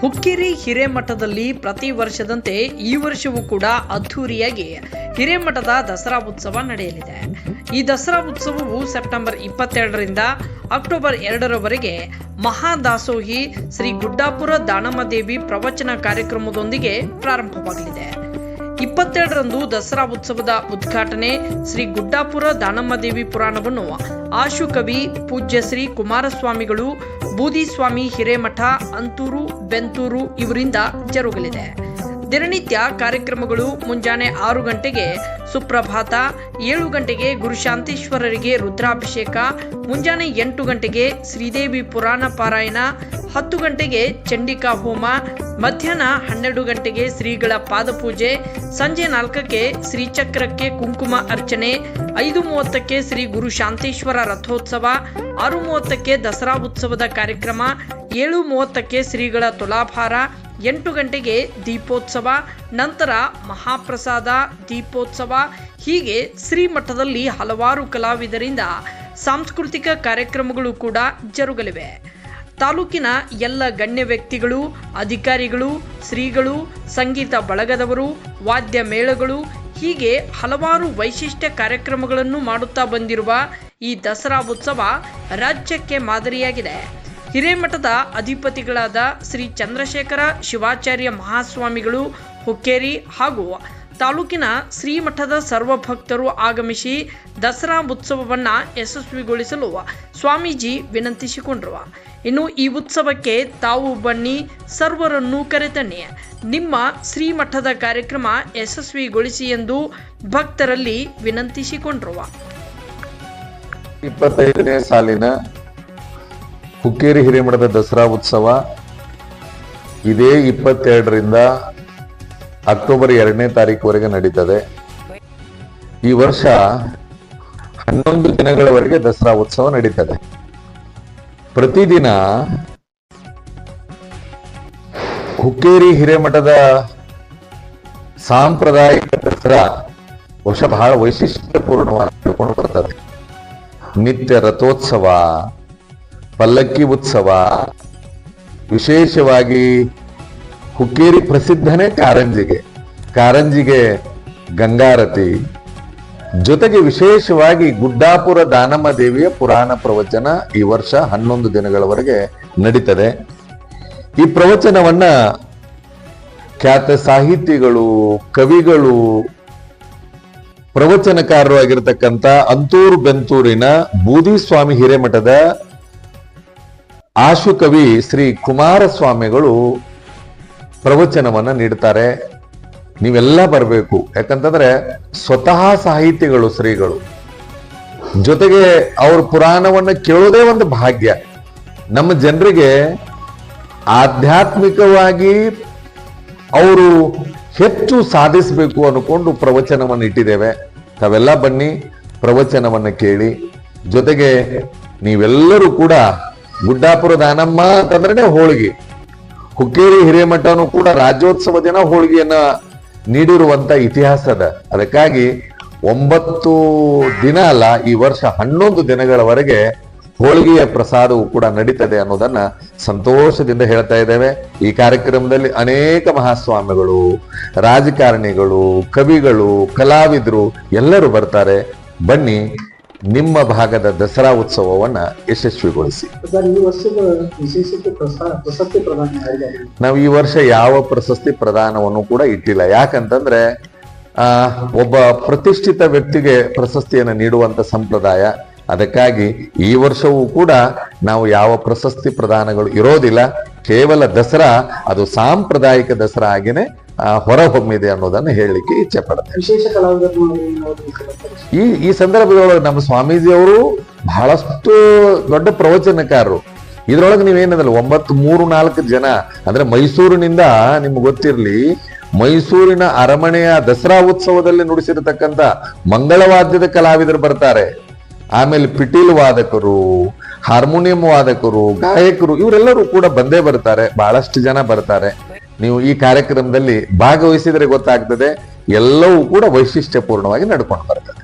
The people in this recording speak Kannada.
ಹುಕ್ಕೇರಿ ಹಿರೇಮಠದಲ್ಲಿ ಪ್ರತಿ ವರ್ಷದಂತೆ ಈ ವರ್ಷವೂ ಕೂಡ ಅದ್ಧೂರಿಯಾಗಿ ಹಿರೇಮಠದ ದಸರಾ ಉತ್ಸವ ನಡೆಯಲಿದೆ. ಈ ದಸರಾ ಉತ್ಸವವು ಸೆಪ್ಟೆಂಬರ್ ಇಪ್ಪತ್ತೆರಡರಿಂದ ಅಕ್ಟೋಬರ್ ಎರಡರವರೆಗೆ ಮಹಾದಾಸೋಹಿ ಶ್ರೀ ಗುಡ್ಡಾಪುರ ದಾನಮ್ಮದೇವಿ ಪ್ರವಚನ ಕಾರ್ಯಕ್ರಮದೊಂದಿಗೆ ಪ್ರಾರಂಭವಾಗಲಿದೆ. ಇಪ್ಪತ್ತೆರಡರಂದು ದಸರಾ ಉತ್ಸವದ ಉದ್ಘಾಟನೆ ಶ್ರೀ ಗುಡ್ಡಾಪುರ ದಾನಮ್ಮದೇವಿ ಪುರಾಣವನ್ನು ಆಶುಕವಿ ಪೂಜ್ಯ ಶ್ರೀ ಕುಮಾರಸ್ವಾಮಿಗಳು ಬೂದಿಸ್ವಾಮಿ ಹಿರೇಮಠ ಅಂತೂರು ಬೆಂತೂರು ಇವರಿಂದ ಜರುಗಲಿದೆ. ದಿನನಿತ್ಯ ಕಾರ್ಯಕ್ರಮಗಳು ಮುಂಜಾನೆ ಆರು ಗಂಟೆಗೆ, ಸುಪ್ರಭಾತ ಏಳು ಗಂಟೆಗೆ ಗುರುಶಾಂತೇಶ್ವರರಿಗೆ ರುದ್ರಾಭಿಷೇಕ, ಮುಂಜಾನೆ ಎಂಟು ಗಂಟೆಗೆ ಶ್ರೀದೇವಿ ಪುರಾಣ ಪಾರಾಯಣ, ಹತ್ತು ಗಂಟೆಗೆ ಚಂಡಿಕಾ ಹೋಮ, ಮಧ್ಯಾಹ್ನ ಹನ್ನೆರಡು ಗಂಟೆಗೆ ಶ್ರೀಗಳ ಪಾದಪೂಜೆ, ಸಂಜೆ ನಾಲ್ಕಕ್ಕೆ ಶ್ರೀಚಕ್ರಕ್ಕೆ ಕುಂಕುಮ ಅರ್ಚನೆ, ಐದು ಮೂವತ್ತಕ್ಕೆ ಶ್ರೀ ಗುರು ಶಾಂತೇಶ್ವರ ರಥೋತ್ಸವ, ಆರು ಮೂವತ್ತಕ್ಕೆ ದಸರಾ ಉತ್ಸವದ ಕಾರ್ಯಕ್ರಮ, ಏಳು ಮೂವತ್ತಕ್ಕೆ ಶ್ರೀಗಳ ತುಲಾಭಾರ ಎಂಟು ಗಂಟೆಗೆ ದೀಪೋತ್ಸವ, ನಂತರ ಮಹಾಪ್ರಸಾದ, ದೀಪೋತ್ಸವ. ಹೀಗೆ ಶ್ರೀಮಠದಲ್ಲಿ ಹಲವಾರು ಕಲಾವಿದರಿಂದ ಸಾಂಸ್ಕೃತಿಕ ಕಾರ್ಯಕ್ರಮಗಳು ಕೂಡ ಜರುಗಲಿವೆ. ತಾಲೂಕಿನ ಎಲ್ಲ ಗಣ್ಯ ವ್ಯಕ್ತಿಗಳು, ಅಧಿಕಾರಿಗಳು, ಶ್ರೀಗಳು, ಸಂಗೀತ ಬಳಗದವರು, ವಾದ್ಯ ಮೇಳಗಳು, ಹೀಗೆ ಹಲವಾರು ವೈಶಿಷ್ಟ್ಯ ಕಾರ್ಯಕ್ರಮಗಳನ್ನು ಮಾಡುತ್ತಾ ಬಂದಿರುವ ಈ ದಸರಾ ಉತ್ಸವ ರಾಜ್ಯಕ್ಕೆ ಮಾದರಿಯಾಗಿದೆ. ಹಿರೇಮಠದ ಅಧಿಪತಿಗಳಾದ ಶ್ರೀ ಚಂದ್ರಶೇಖರ ಶಿವಾಚಾರ್ಯ ಮಹಾಸ್ವಾಮಿಗಳು ಹುಕ್ಕೇರಿ ಹಾಗೂ ತಾಲೂಕಿನ ಶ್ರೀಮಠದ ಸರ್ವ ಭಕ್ತರು ಆಗಮಿಸಿ ದಸರಾ ಉತ್ಸವವನ್ನು ಯಶಸ್ವಿಗೊಳಿಸಲು ಸ್ವಾಮೀಜಿ ವಿನಂತಿಸಿಕೊಂಡರು. ಇನ್ನು ಈ ಉತ್ಸವಕ್ಕೆ ತಾವು ಬನ್ನಿ, ಸರ್ವರನ್ನು ಕರೆತನ್ನಿ. ನಿಮ್ಮ ಶ್ರೀಮಠದ ಕಾರ್ಯಕ್ರಮ ಯಶಸ್ವಿಗೊಳಿಸಿ ಎಂದು ಭಕ್ತರಲ್ಲಿ ವಿನಂತಿಸಿಕೊಂಡರು. ಇಪ್ಪತ್ತೈದನೇ ಸಾಲಿನ ಹುಕ್ಕೇರಿ ಹಿರೇಮಠದ ದಸರಾ ಉತ್ಸವ ಇದೇ ಇಪ್ಪತ್ತೆರಡರಿಂದ ಅಕ್ಟೋಬರ್ ಎರಡನೇ ತಾರೀಕುವರೆಗೆ ನಡೀತದೆ. ಈ ವರ್ಷ ಹನ್ನೊಂದು ದಿನಗಳವರೆಗೆ ದಸರಾ ಉತ್ಸವ ನಡೀತದೆ. ಪ್ರತಿದಿನ ಹುಕ್ಕೇರಿ ಹಿರೇಮಠದ ಸಾಂಪ್ರದಾಯಿಕ ದಸರಾ ವರ್ಷ ಬಹಳ ವೈಶಿಷ್ಟ್ಯಪೂರ್ಣವಾಗಿ ನಡ್ಕೊಂಡು ಬರ್ತದೆ. ನಿತ್ಯ ರಥೋತ್ಸವ ಪಲ್ಲಕ್ಕಿ ಉತ್ಸವ ವಿಶೇಷವಾಗಿ ಹುಕ್ಕೇರಿ ಪ್ರಸಿದ್ಧನೇ ಕಾರಂಜಿಗೆ. ಕಾರಂಜಿಗೆ ಗಂಗಾರತಿ. ಜೊತೆಗೆ ವಿಶೇಷವಾಗಿ ಗುಡ್ಡಾಪುರ ದಾನಮ್ಮ ದೇವಿಯ ಪುರಾಣ ಪ್ರವಚನ ಈ ವರ್ಷ ಹನ್ನೊಂದು ದಿನಗಳವರೆಗೆ ನಡೀತದೆ. ಈ ಪ್ರವಚನವನ್ನ ಖ್ಯಾತ ಸಾಹಿತಿಗಳು, ಕವಿಗಳು, ಪ್ರವಚನಕಾರರು ಆಗಿರತಕ್ಕಂಥ ಅಂತೂರು ಬೆಂತೂರಿನ ಬೂದಿಸ್ವಾಮಿ ಹಿರೇಮಠದ ಆಶು ಕವಿ ಶ್ರೀ ಕುಮಾರಸ್ವಾಮಿಗಳು ಪ್ರವಚನವನ್ನು ನೀಡ್ತಾರೆ. ನೀವೆಲ್ಲ ಬರಬೇಕು. ಯಾಕಂತಂದ್ರೆ ಸ್ವತಃ ಸಾಹಿತಿಗಳು ಶ್ರೀಗಳು. ಜೊತೆಗೆ ಅವ್ರ ಪುರಾಣವನ್ನು ಕೇಳೋದೇ ಒಂದು ಭಾಗ್ಯ. ನಮ್ಮ ಜನರಿಗೆ ಆಧ್ಯಾತ್ಮಿಕವಾಗಿ ಅವರು ಹೆಚ್ಚು ಸಾಧಿಸಬೇಕು ಅನ್ಕೊಂಡು ಪ್ರವಚನವನ್ನು ಇಟ್ಟಿದ್ದೇವೆ. ತಾವೆಲ್ಲ ಬನ್ನಿ, ಪ್ರವಚನವನ್ನ ಕೇಳಿ. ಜೊತೆಗೆ ನೀವೆಲ್ಲರೂ ಕೂಡ ಗುಡ್ಡಾಪುರ ದಾನಮ್ಮ ಅಂತಂದ್ರೆ ಹೋಳಿಗೆ. ಹುಕ್ಕೇರಿ ಹಿರೇಮಠನು ಕೂಡ ರಾಜ್ಯೋತ್ಸವ ದಿನ ಹೋಳಿಗೆಯನ್ನ ನೀಡಿರುವಂತ ಇತಿಹಾಸ ಅದ. ಅದಕ್ಕಾಗಿ ಒಂಬತ್ತು ದಿನ ಅಲ್ಲ, ಈ ವರ್ಷ ಹನ್ನೊಂದು ದಿನಗಳವರೆಗೆ ಹೋಳಿಗೆಯ ಪ್ರಸಾದವು ಕೂಡ ನಡೀತದೆ ಅನ್ನೋದನ್ನ ಸಂತೋಷದಿಂದ ಹೇಳ್ತಾ ಇದ್ದೇವೆ. ಈ ಕಾರ್ಯಕ್ರಮದಲ್ಲಿ ಅನೇಕ ಮಹಾಸ್ವಾಮಿಗಳು, ರಾಜಕಾರಣಿಗಳು, ಕವಿಗಳು, ಕಲಾವಿದರು ಎಲ್ಲರೂ ಬರ್ತಾರೆ. ಬನ್ನಿ ನಿಮ್ಮ ಭಾಗದ ದಸರಾ ಉತ್ಸವವನ್ನ ಯಶಸ್ವಿಗೊಳಿಸಿ. ನಾವು ಈ ವರ್ಷ ಯಾವ ಪ್ರಶಸ್ತಿ ಪ್ರದಾನವನ್ನು ಕೂಡ ಇಟ್ಟಿಲ್ಲ. ಯಾಕಂತಂದ್ರೆ ಆ ಒಬ್ಬ ಪ್ರತಿಷ್ಠಿತ ವ್ಯಕ್ತಿಗೆ ಪ್ರಶಸ್ತಿಯನ್ನು ನೀಡುವಂತ ಸಂಪ್ರದಾಯ. ಅದಕ್ಕಾಗಿ ಈ ವರ್ಷವೂ ಕೂಡ ನಾವು ಯಾವ ಪ್ರಶಸ್ತಿ ಪ್ರದಾನಗಳು ಇರೋದಿಲ್ಲ. ಕೇವಲ ದಸರಾ ಅದು ಸಾಂಪ್ರದಾಯಿಕ ದಸರಾ ಆಗಿನೇ ಹೊರಹೊಮ್ಮಿದೆ ಅನ್ನೋದನ್ನ ಹೇಳಲಿಕ್ಕೆ ಇಚ್ಛೆ ಪಡ್ತೇನೆ. ಕಲಾವಿದರನ್ನು ಈ ಈ ಸಂದರ್ಭದೊಳಗೆ ನಮ್ಮ ಸ್ವಾಮೀಜಿಯವರು ಬಹಳಷ್ಟು ದೊಡ್ಡ ಪ್ರವಚನಕಾರರು. ಇದ್ರೊಳಗೆ ನೀವೇನದಲ್ಲ ಒಂಬತ್ತು ಮೂರು ನಾಲ್ಕು ಜನ ಅಂದ್ರೆ ಮೈಸೂರಿನಿಂದ ನಿಮ್ಗೆ ಗೊತ್ತಿರಲಿ ಮೈಸೂರಿನ ಅರಮನೆಯ ದಸರಾ ಉತ್ಸವದಲ್ಲಿ ನುಡಿಸಿರತಕ್ಕಂತ ಮಂಗಳವಾದ್ಯದ ಕಲಾವಿದರು ಬರ್ತಾರೆ. ಆಮೇಲೆ ಪಿಟೀಲ್ ವಾದಕರು ಹಾರ್ಮೋನಿಯಂ ವಾದಕರು ಗಾಯಕರು ಇವರೆಲ್ಲರೂ ಕೂಡ ಬಂದೇ ಬರ್ತಾರೆ ಬಹಳಷ್ಟು ಜನ ಬರ್ತಾರೆ. ನೀವು ಈ ಕಾರ್ಯಕ್ರಮದಲ್ಲಿ ಭಾಗವಹಿಸಿದರೆ ಗೊತ್ತಾಗ್ತದೆ ಎಲ್ಲವೂ ಕೂಡ ವೈಶಿಷ್ಟ್ಯಪೂರ್ಣವಾಗಿ ನಡ್ಕೊಂಡು ಬರ್ತದೆ.